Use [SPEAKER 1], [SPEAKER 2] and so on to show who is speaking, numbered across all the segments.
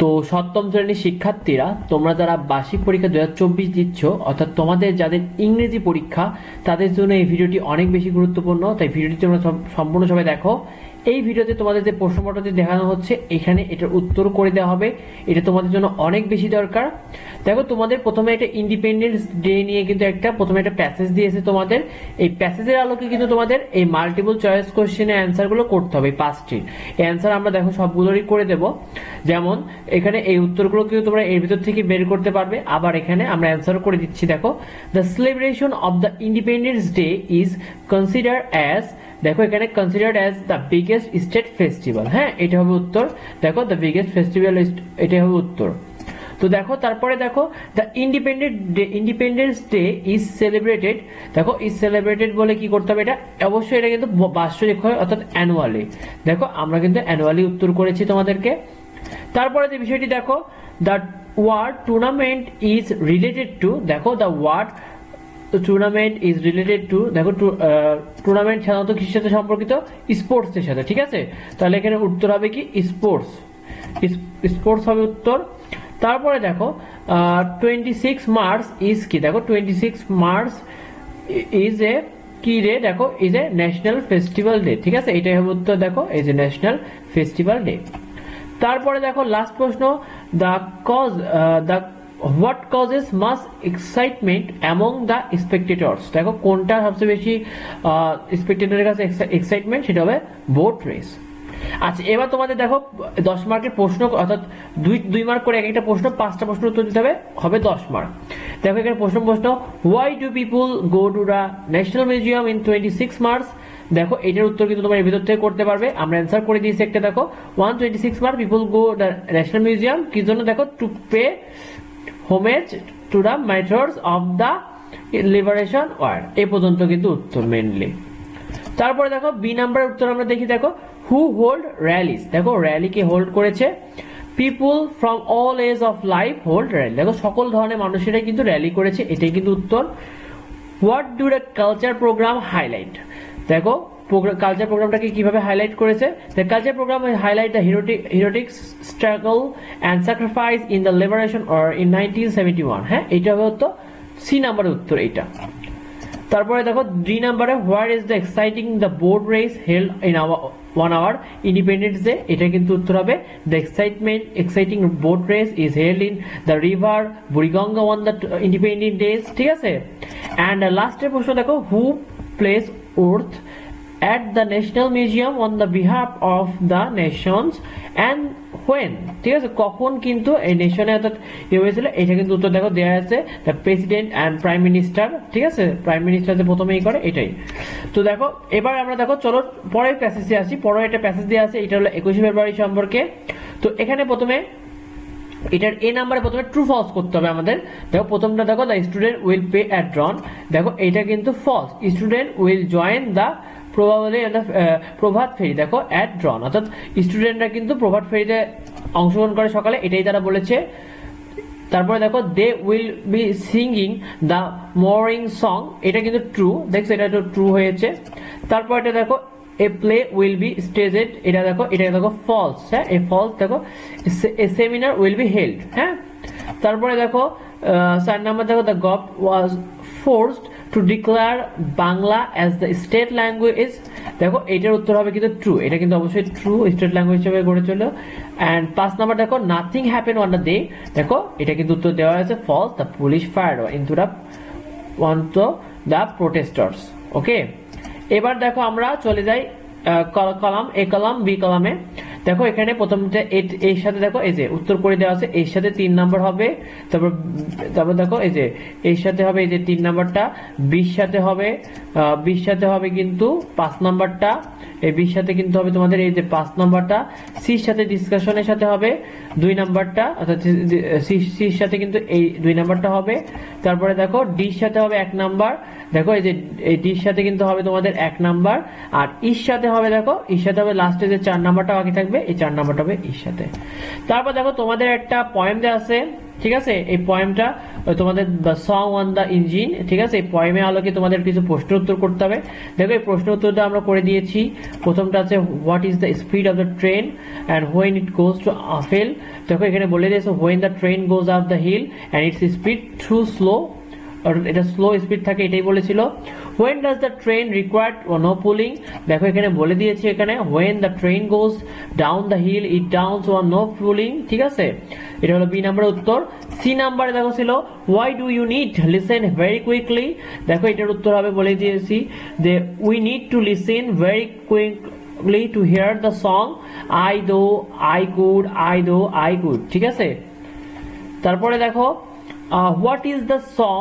[SPEAKER 1] তো সপ্তম শ্রেণির শিক্ষার্থীরা, তোমরা যারা বার্ষিক পরীক্ষা দু হাজার চব্বিশ দিচ্ছ, অর্থাৎ তোমাদের যাদের ইংরেজি পরীক্ষা, তাদের জন্য এই ভিডিওটি অনেক বেশি গুরুত্বপূর্ণ। তাই ভিডিওটি তোমরা সম্পূর্ণ সবাই দেখো। এই ভিডিওতে তোমাদের যে প্রশ্নপত্রটি দেখানো হচ্ছে, এখানে এটার উত্তর করে দেওয়া হবে। এটা তোমাদের জন্য অনেক বেশি দরকার। দেখো, তোমাদের প্রথমে একটা ইন্ডিপেন্ডেন্স ডে নিয়ে কিন্তু একটা, প্রথমে একটা প্যাসেজ দিয়েছে তোমাদের। এই প্যাসেজের আলোকে কিন্তু তোমাদের এই মাল্টিপল চয়েস কোশ্চেনের অ্যান্সারগুলো করতে হবে পাঁচটির এই অ্যান্সার আমরা দেখো সবগুলোরই করে দেব। যেমন, এখানে এই উত্তরগুলো কিন্তু তোমরা এর ভিতর থেকে বের করতে পারবে। আবার এখানে আমরা অ্যান্সার করে দিচ্ছি। দেখো the celebration of the independence day is consider as দেখো, এখানে considered as the biggest state festival হ্যাঁ এটা হবে উত্তর। দেখো দ্য বিগেস্ট ফেস্টিভ্যাল এটা হবে উত্তর। তো দেখো, তারপরে দেখো the independent day independence day is celebrated দেখো ইজ সেলিব্রেটেড বলে কি করতে হবে এটা? অবশ্যই এটা কিন্তু বাৎসরিক হয়, অর্থাৎ অ্যানুয়ালি দেখো, আমরা কিন্তু অ্যানুয়ালি উত্তর করেছি তোমাদেরকে। তারপরে যে বিষয়টি দেখো the word tournament is related to দেখো the word tournament is related to দেখো টুর্নামেন্ট সাধারণত কিসের সাথে সম্পর্কিত? স্পোর্টস এর সাথে, ঠিক আছে? তাহলে এখানে উত্তর হবে কি? স্পোর্টস স্পোর্টস হবে উত্তর। তারপরে দেখো টোয়েন্টি সিক্স মার্চ ইজ কি? দেখো twenty six March is a কি রে দেখো is a national festival day ঠিক আছে? এটাই হবে উত্তর, দেখো is a national festival day তারপরে দেখো লাস্ট প্রশ্ন the cause the what causes mass excitement among the spectators দেখো, কোনটা সবচেয়ে বেশি স্পেক্টেটরের কাছে এক্সাইটমেন্ট সেটা হবে বোট রেস আচ্ছা এবার তোমাদের দেখো, দশ মার্কের প্রশ্ন, অর্থাৎ দুই দুই মার্ক করে এক একটা প্রশ্ন, পাঁচটা প্রশ্ন উত্তর দিতে হবে হবে দশ মার্ক। দেখো, এখানে প্রশ্ন প্রশ্ন why do people go to the national museum in twenty six March দেখো, এটার উত্তর কিন্তু তোমার ভিতর থেকে করতে পারবে, আমরা অ্যান্সার করে দিয়েছি একটা, দেখো one twenty six March people go the national museum কি জন্য? দেখো to pay homage to the methods of the liberation war এ পর্যন্ত কিন্তু উত্তর মেনলি তারপরে দেখো বি নাম্বারের উত্তর আমরা দেখি, দেখো হু হোল্ড র্যালিস দেখো র্যালিকে হোল্ড করেছে? People from all age of life hold rally দেখো, সকল ধরনের মানুষেরাই কিন্তু র্যালি করেছে, এটাই কিন্তু উত্তর। What do the culture program highlight দেখো কালচার প্রোগ্রামটাকে কীভাবে হাইলাইট করেছে? The culture program highlight the heroic struggle and sacrifice in the liberation or in nineteen seventy one হ্যাঁ? এটা হতো সি নাম্বারের উত্তর এইটা। তারপরে দেখো ডি নাম্বারে where is the exciting the board race held in one our independence day এটা কিন্তু উত্তর হবে the excitement exciting boat race is held in the river Buriganga one the independent days ঠিক আছে? অ্যান্ড লাস্টের প্রশ্ন দেখো who place worth at the National Museum on the behalf of the nations. And when? ঠিক আছে, কখন কিন্তু এই নেশনে অর্থাৎ ইয়ে হয়েছিল? এটা কিন্তু উত্তর দেখো দেওয়া আছে the president and prime minister ঠিক আছে? প্রাইম মিনিস্টার যে প্রথমেই করে, এটাই। তো দেখো, এবার আমরা দেখো, চলো পরের প্যাসেজে আসি। পরে একটা প্যাসেজ দেওয়া আছে, এটা হলো একুশে ফেব্রুয়ারি সম্পর্কে। তো এখানে প্রথমে, এটার এ নাম্বারে প্রথমে ট্রু ফলস করতে হবে আমাদের। দেখো, প্রথমটা দেখো the student will pay at drawn দেখো, এটা কিন্তু false student will join the প্রভাবলি একটা প্রভাত ফেরি, দেখো অ্যাট ড্রন অর্থাৎ স্টুডেন্টরা কিন্তু প্রভাত ফেরিতে অংশগ্রহণ করে সকালে, এটাই তারা বলেছে। তারপরে দেখো they will be singing the morning song এটা কিন্তু ট্রু দেখছ, এটা একটু ট্রু হয়েছে। তারপর এটা দেখো a play will be staged এটা দেখো এটা দেখো ফলস হ্যাঁ এ ফলস দেখো a seminar will be held হ্যাঁ। তারপরে দেখো চার নাম্বার দেখো the gov was forced to declare Bangla as the state language দেখো, এটার উত্তর হবে কিন্তু ট্রু এটা কিন্তু অবশ্যই ট্রু স্টেট ল্যাঙ্গুয়েজ হিসেবে গড়ে চলো অ্যান্ড পাঁচ নাম্বার দেখো nothing happen on the day দেখো, এটা কিন্তু উত্তর দেওয়া হয়েছে false the police fire into the one to the protesters okay এবার দেখো, আমরা চলে যাই কলাম এ কলাম বি কলামে দেখো, এখানে প্রথমটা এর সাথে দেখো, এই যে উত্তর করে দেওয়া আছে, এর সাথে তিন নাম্বার হবে, তারপর তারপর দেখো, এই যে এর সাথে হবে এই যে তিন নাম্বারটা, বিশ সাথে হবে বিশ সাথে হবে কিন্তু পাঁচ নাম্বারটা এই বিশ সাথে কিন্তু হবে তোমাদের এই যে পাঁচ নাম্বারটা সির সাথে ডিসকাশনের সাথে হবে, দুই নাম্বারটা, অর্থাৎ সির সাথে কিন্তু এই দুই নাম্বারটা হবে। তারপরে দেখো ডির সাথে হবে এক নাম্বার, দেখো এই যে, এই ডির সাথে কিন্তু হবে তোমাদের এক নাম্বার, আর ইর সাথে হবে দেখো ইর সাথে হবে লাস্টে যে চার নাম্বারটা বাকি থাকবে, এই চার নাম্বারটা হবে ইর সাথে। তারপর দেখো তোমাদের একটা দেওয়া আছে ঠিক আছে? এই পয়েমটা তোমাদের the song on the engine ঠিক আছে? এই পয়েমের আলোকে তোমাদের কিছু প্রশ্ন উত্তর করতে হবে। দেখো, এই প্রশ্ন উত্তরটা আমরা করে দিয়েছি। প্রথমটা আছে what is the speed of the train and when it goes to uphill দেখো, এখানে বলে দিয়েছে when the train goes up the hill and its speed to slow এটা স্লো স্পিড থাকে, এটাই বলেছিল। When does the train required no pulling দেখো এখানে বলে দিয়েছে এখানে when the train goes down the hill it downs one no pulling ঠিক আছে? এটা হলো বি নাম্বারের উত্তর। সি নাম্বারে দেখো ছিল why do you need listen very quickly দেখো এটার উত্তর হবে বলে দিয়েছি যে we need to listen very quickly to hear the song I though I good I though I good ঠিক আছে? তারপরে দেখো what is the song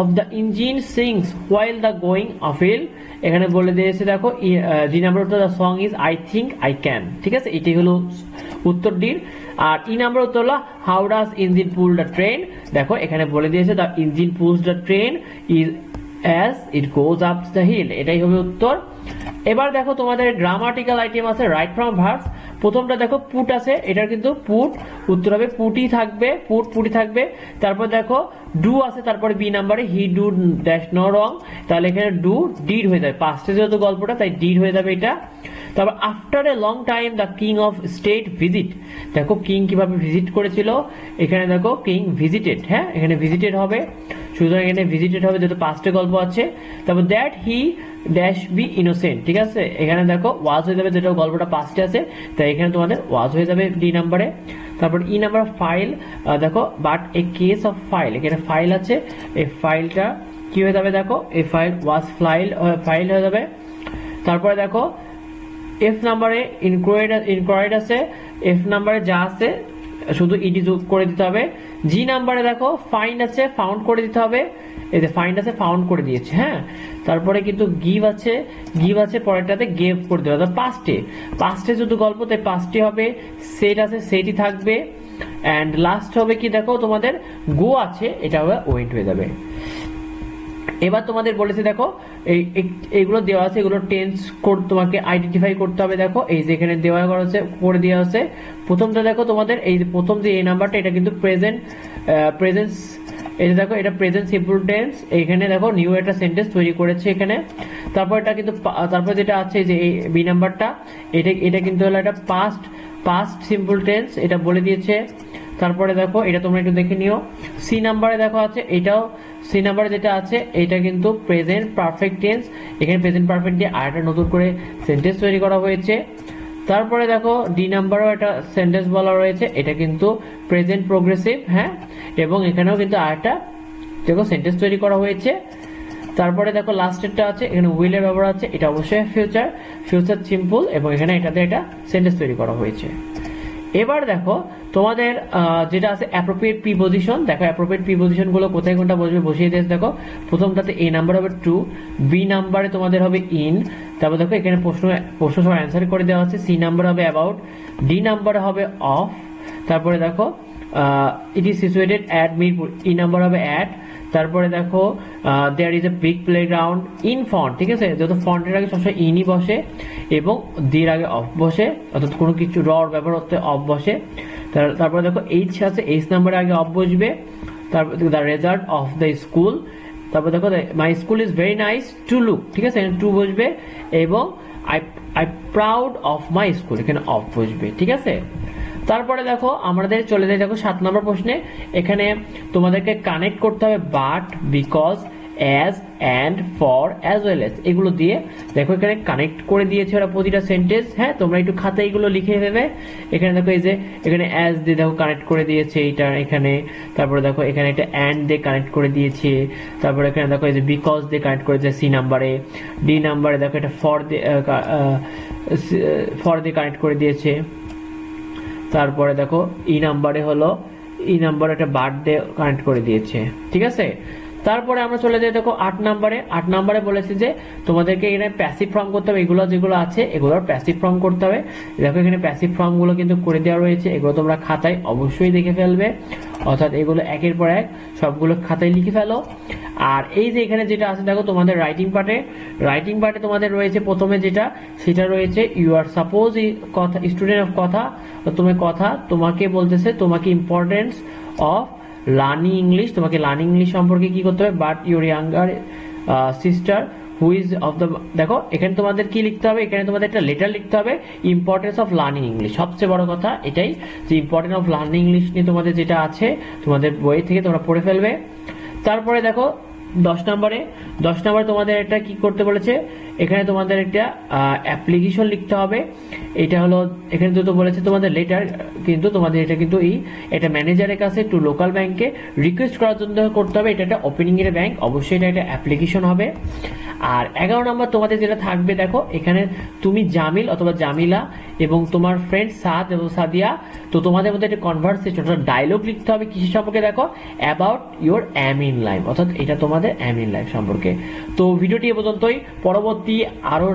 [SPEAKER 1] of the engine sings while the going uphill এখানে বলে দিয়েছে, দেখো জি নাম্বার উত্তর the song is I think I can ঠিক আছে? এটাই হলো উত্তর ডির আর ই নাম্বার উত্তর হলো how does engine pull the train দেখো, এখানে বলে দিয়েছে the engine pulls the train is as it goes up the hill এটাই হবে উত্তর। এবার দেখো, তোমাদের গ্রামাটিক্যাল আইটেম আছে রাইট ফ্রম ভার্স প্রথমটা দেখো, পুট আছে, এটার কিন্তু পুট, উত্তর হবে পুটি থাকবে, পুট, পুটি থাকবে। তারপর দেখো, ডু আছে, তারপরে বি নাম্বারে, he, do, dash, no, wrong. তাহলে এখানে ডু, ডিড হয়ে যাবে। পাঁচটা যেহেতু গল্পটা, তাই ডিড হয়ে যাবে এটা। তারপর after a long time the king of state visit দেখো কিং কীভাবে ভিজিট করেছিল? এখানে দেখো কিং ভিজিটেড হ্যাঁ? এখানে ভিজিটেড হবে। সুতরাং এখানে ভিজিটেড হবে, যেহেতু পাঁচটা গল্প আছে। তারপর that he dash be innocent ঠিক আছে? এখানে দেখো ওয়াজ হয়ে যাবে, যেটা গল্পটা পাঁচটা আছে। তাই এখানে তোমাদের ওয়াজ হয়ে যাবে ডি নাম্বারে তারপর ই নাম্বার ফাইল দেখো but a case of file এখানে ফাইল আছে। এই ফাইলটা কি হয়ে যাবে, দেখো? এই ফাইল ওয়াজ ফাইল ফাইল হয়ে যাবে। তারপরে দেখো এফ নাম্বারে ইনকোয়ারিড ইনকোয়ারিড আছে এফ নাম্বারে যা আছে, শুধু ইডি যোগ করে দিতে হবে। জি নাম্বারে দেখো ফাইন্ড আছে ফাউন্ড করে দিতে হবে। এই যে ফাইন্ড আছে ফাউন্ড করে দিয়েছে হ্যাঁ? তারপরে কিন্তু গিভ আছে গিভ আছে পরেরটাতে গেভ করে দেবে অর্থাৎ পাঁচটে পাঁচটে যদি গল্প তাই পাঁচটি হবে সেট আছে সেটই থাকবে। অ্যান্ড লাস্ট হবে কি দেখো, তোমাদের গো আছে, এটা হবে ওয়েন্ট হয়ে যাবে। এবার তোমাদের বলেছে, দেখো, এই এইগুলো দেওয়া আছে, এগুলো টেন্স কোড তোমাকে আইডেন্টিফাই করতে হবে, দেখো, এই যে এখানে দেওয়া করা আছে করে দেওয়া আছে প্রথমটা দেখো, তোমাদের এই প্রথম যে এই নাম্বারটা এটা কিন্তু প্রেজেন্ট প্রেজেন্স যে দেখো, এটা প্রেজেন্ট সিম্পল টেন্স এখানে দেখো নিউ একটা সেন্টেন্স তৈরি করেছে এখানে। তারপর এটা কিন্তু তারপর যেটা আছে, যে এই বি নাম্বারটা এটা এটা কিন্তু হলো একটা পাস্ট পাস্ট সিম্পল টেন্স এটা বলে দিয়েছে। তারপরে দেখো, এটা তোমরা একটু দেখে নিও। সি নাম্বারে দেখো আছে, এটাও সি নাম্বারে যেটা আছে এটা কিন্তু প্রেজেন্ট পারফেক্ট টেন্স এখানে প্রেজেন্ট পারফেক্ট দিয়ে আরেকটা নতুন করে সেন্টেন্স তৈরি করা হয়েছে। তারপরে দেখো ডি নাম্বারও একটা সেন্টেন্স বলা রয়েছে। এটা কিন্তু প্রেজেন্ট প্রোগ্রেসিভ হ্যাঁ? এবং এখানেও কিন্তু আরেকটা দেখো সেন্টেন্স তৈরি করা হয়েছে। তারপরে দেখো লাস্টেরটা আছে। এখানে উইলের ব্যবহার আছে। এটা অবশ্যই ফিউচার ফিউচার সিম্পল এবং এখানে এটাতে এটা সেন্টেন্স তৈরি করা হয়েছে। এবার দেখো, তোমাদের যেটা আছে অ্যাপ্রোপ্রিয়েট প্রি পজিশন দেখো অ্যাপ্রোপ্রিয়েট প্রি পজিশনগুলো কোথায় কোনটা বসবে বসিয়ে দিয়েছে, দেখো। প্রথমটাতে এ নাম্বার হবে টু বি নাম্বারে তোমাদের হবে ইন তারপর দেখো এখানে প্রশ্ন প্রশ্ন সব অ্যান্সার করে দেওয়া আছে সি নাম্বার হবে অ্যাবাউট ডি নাম্বারে হবে অফ তারপরে দেখো it is situated at Mirpur E number হবে অ্যাট তারপরে দেখো there is a big play ground in front ঠিক আছে? যত ফন্টের আগে সবসময় ইনই বসে এবং দের আগে অফ বসে, অর্থাৎ কোনো কিছু রর ব্যবহার করতে অফ বসে। তারপরে দেখো এইচ আছে এইচ নাম্বারের আগে অফ বসবে। তারপর the result of the school তারপর দেখো my school is very nice to look ঠিক আছে? টু বসবে এবং I I proud of my school এখানে অফ বসবে, ঠিক আছে? তারপরে দেখো, আমাদের চলে যাই দেখো সাত নম্বর প্রশ্নে। এখানে তোমাদেরকে কানেক্ট করতে হবে but because as and for as well as এগুলো দিয়ে দেখো এখানে কানেক্ট করে দিয়েছে ওরা প্রতিটা সেন্টেন্স হ্যাঁ তোমরা একটু খাতায় এগুলো লিখে নেবে এখানে দেখো এই যে, এখানে অ্যাজ দিয়ে দেখো কানেক্ট করে দিয়েছে এইটা এখানে। তারপরে দেখো এখানে একটা অ্যান্ড দিয়ে কানেক্ট করে দিয়েছে। তারপরে এখানে দেখো এই যে বিকজ দিয়ে কানেক্ট করেছে সি নাম্বারে ডি নাম্বারে দেখো এটা ফর দিয়ে ফর দিয়ে কানেক্ট করে দিয়েছে। তারপরে দেখো ই নাম্বারে হলো ই নাম্বার একটা বার্থডে কানেক্ট করে দিয়েছে, ঠিক আছে? তারপরে আমরা চলে যাই দেখো, আট নাম্বারে আট নাম্বারে বলেছে যে, তোমাদেরকে এখানে প্যাসিভ ফর্ম করতে হবে। এগুলো যেগুলো আছে, এগুলোর প্যাসিভ ফর্ম করতে হবে। দেখো এখানে প্যাসিভ ফর্মগুলো কিন্তু করে দেওয়া রয়েছে। এগুলো তোমরা খাতায় অবশ্যই দেখে ফেলবে। অর্থাৎ এগুলো একের পর এক সবগুলো খাতায় লিখে ফেলো। আর এই যে এখানে যেটা আছে, দেখো তোমাদের রাইটিং পার্টে রাইটিং পার্টে তোমাদের রয়েছে প্রথমে যেটা, সেটা রয়েছে ইউ আর সাপোজ কথা স্টুডেন্ট অফ কথা। তুমি কথা, তোমাকে বলতেছে, তোমাকে ইম্পর্টেন্স অফ লার্নিং ইংলিশ তোমাকে লার্নিং ইংলিশ সম্পর্কে কি করতে হবে? But your younger sister who is of the দেখো, এখানে তোমাদের কি লিখতে হবে? এখানে তোমাদের একটা লেটার লিখতে হবে ইম্পর্টেন্স অফ লার্নিং ইংলিশ সবচেয়ে বড় কথা এটাই যে ইম্পর্টেন্স অফ লার্নিং ইংলিশ নিয়ে তোমাদের যেটা আছে, তোমাদের বই থেকে তোমরা পড়ে ফেলবে। তারপরে দেখো, দশ নম্বরে দশ নম্বরে তোমাদের এটা কি করতে বলেছে? এখানে তোমাদের একটা অ্যাপ্লিকেশন লিখতে হবে। এটা হলো, এখানে তো বলেছে তোমাদের লেটার কিন্তু তোমাদের এটা কিন্তু এই, এটা ম্যানেজারের কাছে একটু লোকাল ব্যাংকে রিকোয়েস্ট করার জন্য করতে হবে। এটা একটা ওপেনিং এর ব্যাংক অবশ্যই এটা একটা অ্যাপ্লিকেশন হবে। আর এগারো নম্বর তোমাদের যেটা থাকবে, দেখো, এখানে তুমি জামিল অথবা জামিলা এবং তোমার ফ্রেন্ড সাদ এবং সাদিয়া, তো তোমাদের মধ্যে একটা কনভারসেশন অর্থাৎ ডায়লগ লিখতে হবে কিসের সম্পর্কে, দেখো about your aim in life অর্থাৎ এটা তোমাদের অ্যাম ইন লাইফ সম্পর্কে। তো ভিডিওটি এ পর্যন্তই। পরবর্তী আরও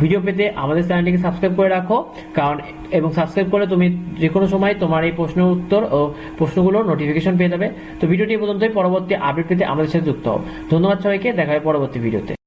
[SPEAKER 1] ভিডিও পেতে আমাদের চ্যানেলটিকে সাবস্ক্রাইব করে রাখো। কারণ, এবং সাবস্ক্রাইব করে তুমি যে কোনো সময় তোমার এই প্রশ্ন উত্তর ও প্রশ্নগুলোর নোটিফিকেশন পেয়ে যাবে। তো ভিডিওটি পর্যন্তই। পরবর্তী আপডেট পেতে আমাদের সাথে যুক্ত হও। ধন্যবাদ সবাইকে। দেখা হয় পরবর্তী ভিডিওতে